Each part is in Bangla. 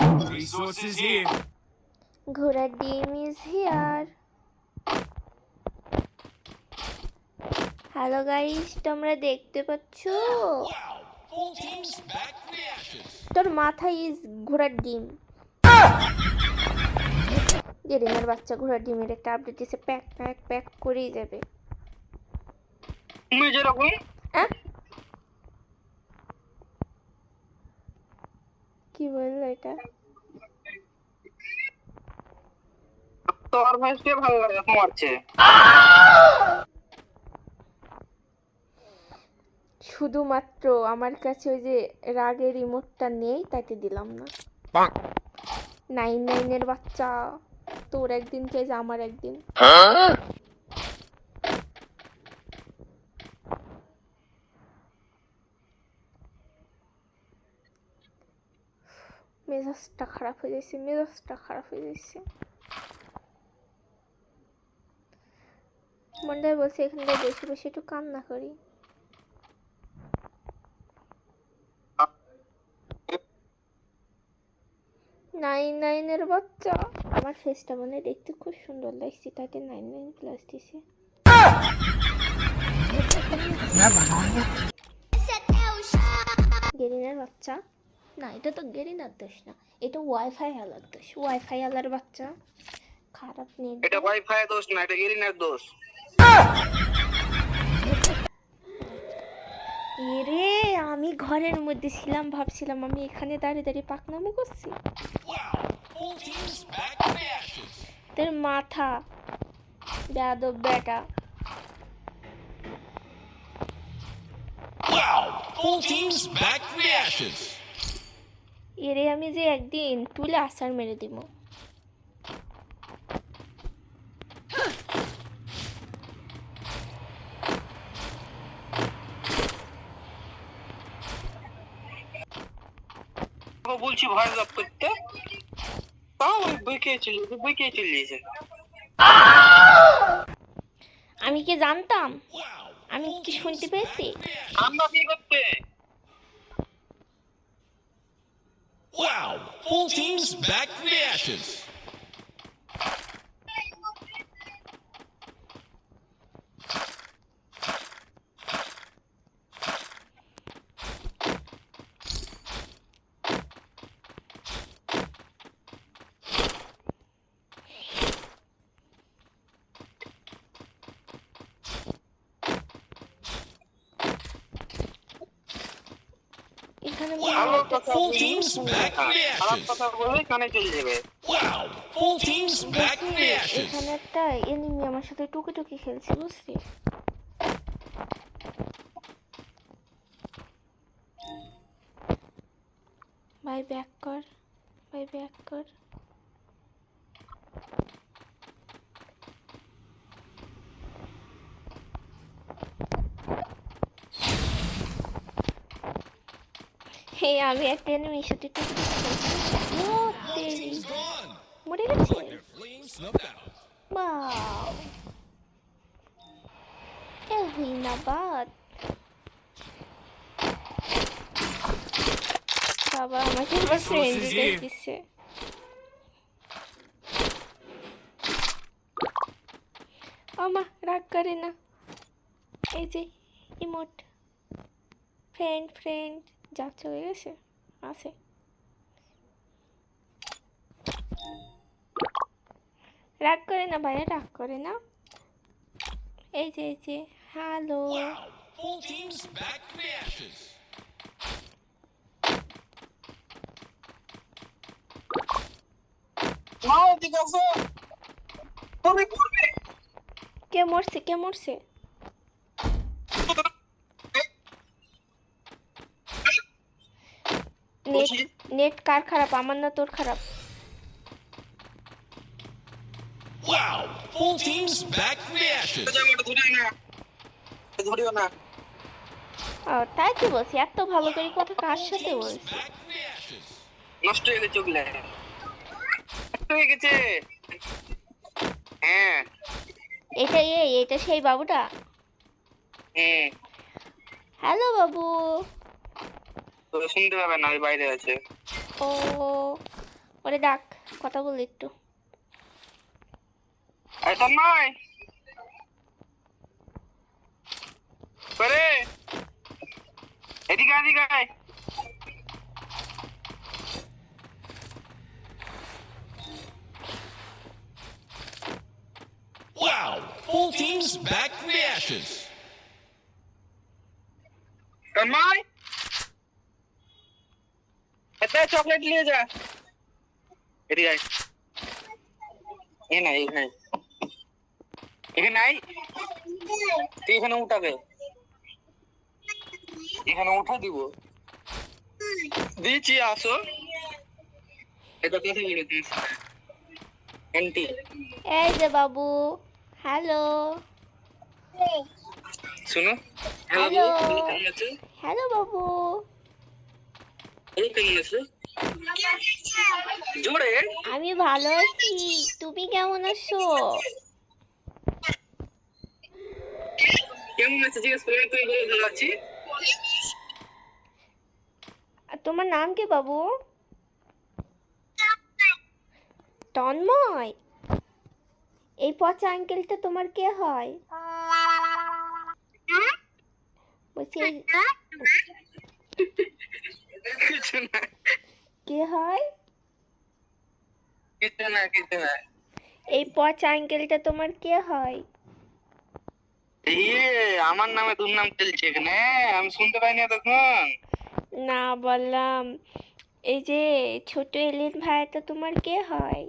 Resources here. ঘোড়ার ডিম ইজ হিয়ার হ্যালো গাইস তোমরা দেখতে পাচ্ছ Full team's back from the ashes. তোর মাথায় ইজ ঘোড়ার ডিম গেরিনার বাচ্চা ঘোড়ার ডিমের একটা আপডেট দিছে প্যাক প্যাক প্যাক করেই যাবে তুমি যেরকম? কি বলল এটা? তোর ভয়েসটা ভালো লাগে? চেয়ে। শুধুমাত্র আমার কাছে ওই যে রাগের রিমোটটা নেই তাকে দিলাম না। নাইন নাইনের বাচ্চা তোর একদিন কে যে আমার একদিন। মেজাজটা খারাপ হয়ে যাচ্ছে মেজাজটা খারাপ হয়ে যাচ্ছে মনটাই বলছে এখানে বসে বসে একটু কান্না করি। নাইন নাইনের বাচ্চা। আমার ফেসটা মানে দেখতে খুব সুন্দর লাগছে তাতে নাইন নাইন প্লাস দিছে। গেরিনার বাচ্চা। না এটা তো গেরিনার দোষ না এটা ওয়াইফাই আলার দোষ ওয়াইফাই আলার বাচ্চা খারাপ নেই এটা ওয়াইফাই দোষ না এটা গেরিনার দোষ এরে আমি ঘরের মধ্যে ছিলাম ভাবছিলাম আমি এখানে দাঁড়িয়ে দাঁড়িয়ে পাকনামো করছি. তোর মাথা বেয়াদব বেটা Wow. Full team's back from the ashes. এরে আমি যে একদিন তুলে আসার মেরে দিব। ও বলছি ভয়েস অফ করতে? তাও বইকে চলে বইকে চলে আমি কি জানতাম? আমি কি শুনতে পেয়েছি? আমরা কি করতে। Wow. Full team's back from the ashes. এখানে ভালো কথা Full বলি, team's back from the ashes. কথা বলে কানে চলে যাবে Wow. Full team's back from the ashes. এখানে একটা এনিমি আমার সাথে টুকি টুকি খেলছে বুঝছি ভাই ব্যাক কর ভাই ব্যাক কর হে আমি একটা এনিমির সাথে. মরে গেছে বাদ বাবা আমাকে আবার ফ্রেন্ড দিচ্ছে আমা রাগ করে না এই যে ইমোট ফ্রেন্ড ফ্রেন্ড যা চলে গেছে আছে। রাগ করে না ভাইয়া রাগ করে না। এই যে এই যে হ্যালো। কে মরছে কে মরছে? নেট নেট কার খারাপ? আমার না তোর খারাপ? Wow. Full team's back from the ashes. জায়গাটা ধরে না। ধরিও না। ও, তাই কি বলছি এত ভালো করে কথা কার সাথে বলছি. নষ্ট হয়ে গেছে ওগুলা। নষ্ট হয়ে গেছে। হ্যাঁ। এটা এই এটা সেই বাবুটা? হুম হ্যালো বাবু। তো শুনতে পাবে না ওই বাইরে আছে। ও ওরে ডাক কথা বল একটু। এটা নয় করে এদিকে এদিকে Wow! Full team's back from the ashes. Tanmoy এটা চকলেট নিয়ে যা। এদিকে আয়। এ নাই এখানে এখানে নাই তুই এখানে উঠাবে। এখানে উঠা দিব। দিচ্ছি আসো। এটা কথা বলে দিস আন্টি এই যে বাবু। হ্যালো। শুনো। আছো? হ্যালো বাবু। এই কেমন আছো জোরে আমি ভালো আছি তুমি কেমন আছো কেমন আছো জিজ্ঞেস করে তুই বলে ভালো আছি তোমার নাম কি বাবু তন্ময় এই পচা আঙ্কেলটা তোমার কে হয় বলছি কিছু না কে হয় কিছু না কিছু না এই পচা আঙ্কেলটা তোমার কে হয়? ইয়ে আমার নামে তোর নাম চলছে এখানে? আমি শুনতে পাইনি তখন না বললাম এই যে ছোট এলিন ভাইটা তোমার কে হয়?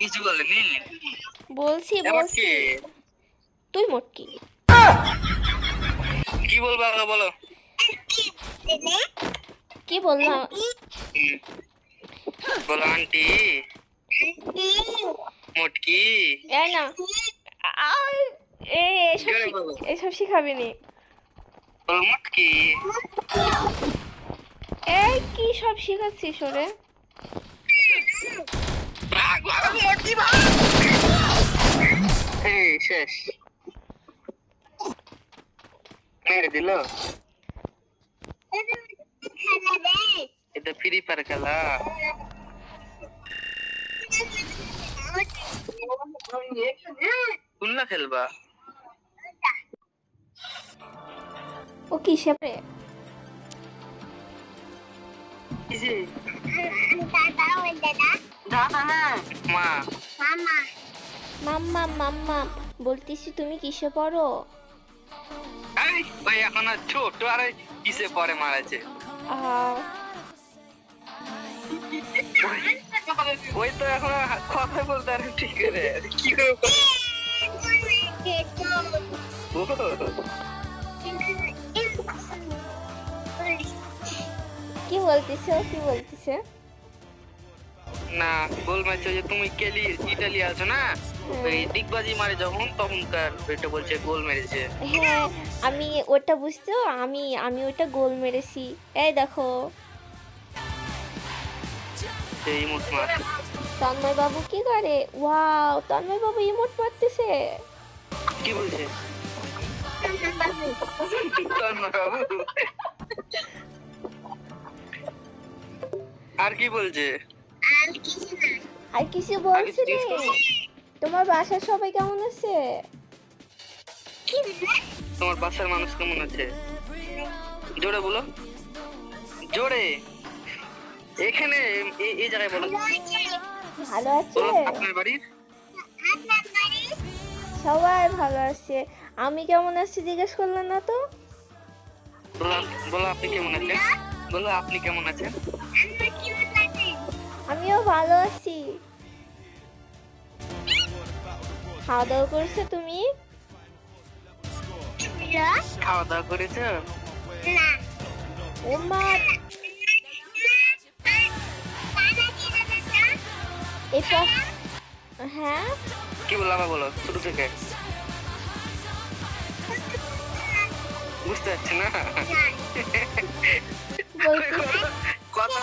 কিছু বলেনি? বলছি বলছি। তুই মোটকি। কি বলব আগে বলো? কি বললাম বলো আন্টি। মোটকি। এই না। এ এসব। শিখাবি নি। মোটকি। এই কি সব শিখাচ্ছিস ওরে? এই শেষ। মেরে দিল? এটা ফ্রি ফায়ার খেলা। কোনটা খেলবা? ও কিসে রে মা। মাম্মা। মাম্মা বলতেছি তুমি কিসে পড়ো? এই ভাই এখন আর ছোট আর কিসে পরে মারাছে? ওই তো এখন কথা বলতে আর ঠিক করে কি করে কি বলতেছে কি বলতেছে? না গোল ম্যাচ যে তুমি কেলি ইটালি আছো না? ওই ডিগবাজি মারে যখন তখনকার এটা বলছে গোল মেরেছে। হ্যাঁ আমি ওটা বুঝতো আমি আমি ওটা গোল মেরেছি। এই দেখো। মার। তন্ময় বাবু কি করে? ওয়াও তন্ময় বাবু ইমোট মারতেছে। কি বলছে। আর কি বলছে? আর কিছু বলছি রে। তোমার বাসার সবাই কেমন আছে? তোমার বাসার মানুষ কেমন আছে? জোরে বলো। জোরে। এখানে এই- এই জায়গায় বলো। ভালো আছে। আপনার বাড়ির সবাই ভালো আছে। আমি কেমন আছি জিজ্ঞেস করল না তো? বলো বলো আপনি কেমন আছেন? বলো আপনি কেমন আছেন? আমিও ভালো আছি। খাওয়া দাওয়া করছ তুমি? খাওয়া দাওয়া করেছ? ও মা। এটা হ্যাঁ? কি বলল আবার বলো শুরু থেকে। বুঝতে পারছি না। কথা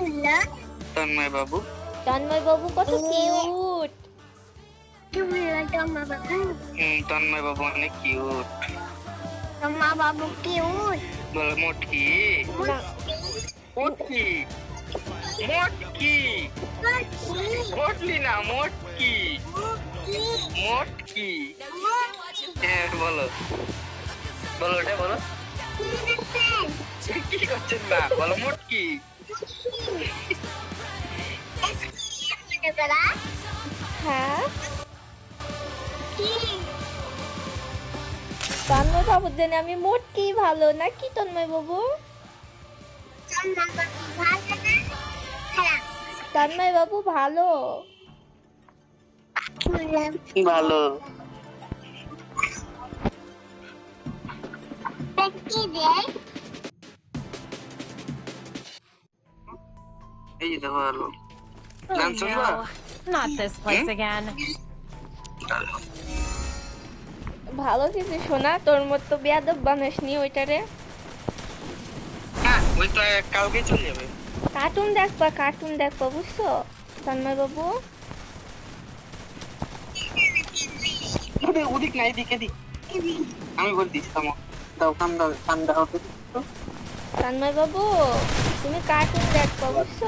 তন্ময় বাবু তন্ময় বাবু কত কিউট তন্ময় বাবু অনেক কিউট বাবু কিউট বলো মোটকি। না। মোটকি। মোটকি। মোটলি না মোটকি। মোটকি। হ্যাঁ বলো। বলো ওটা বলো। কি করছেন না বলো মোটকি। হ্যাঁ? তন্ময় বাবুর জন্য আমি মোটকি ভালো নাকি তন্ময় বাবু তন্ময় বাবু ভালো। ভালো। এই যে দেখো ভালো গান শুনবা Not this place again. ভালো কিছু শোনা তোর মতো বেয়াদব বানাস নি ওইটারে। হ্যাঁ ওই তো কালকে চলে যাবে। কার্টুন দেখবা কার্টুন দেখবা বুঝছ তন্ময় বাবু ওদিক ওদিক না এদিক এদিক। আমি বলে দিচ্ছি থামো। দাও কান দাও কান দাও তন্ময় বাবু তুমি কার্টুন দেখো বুঝছ?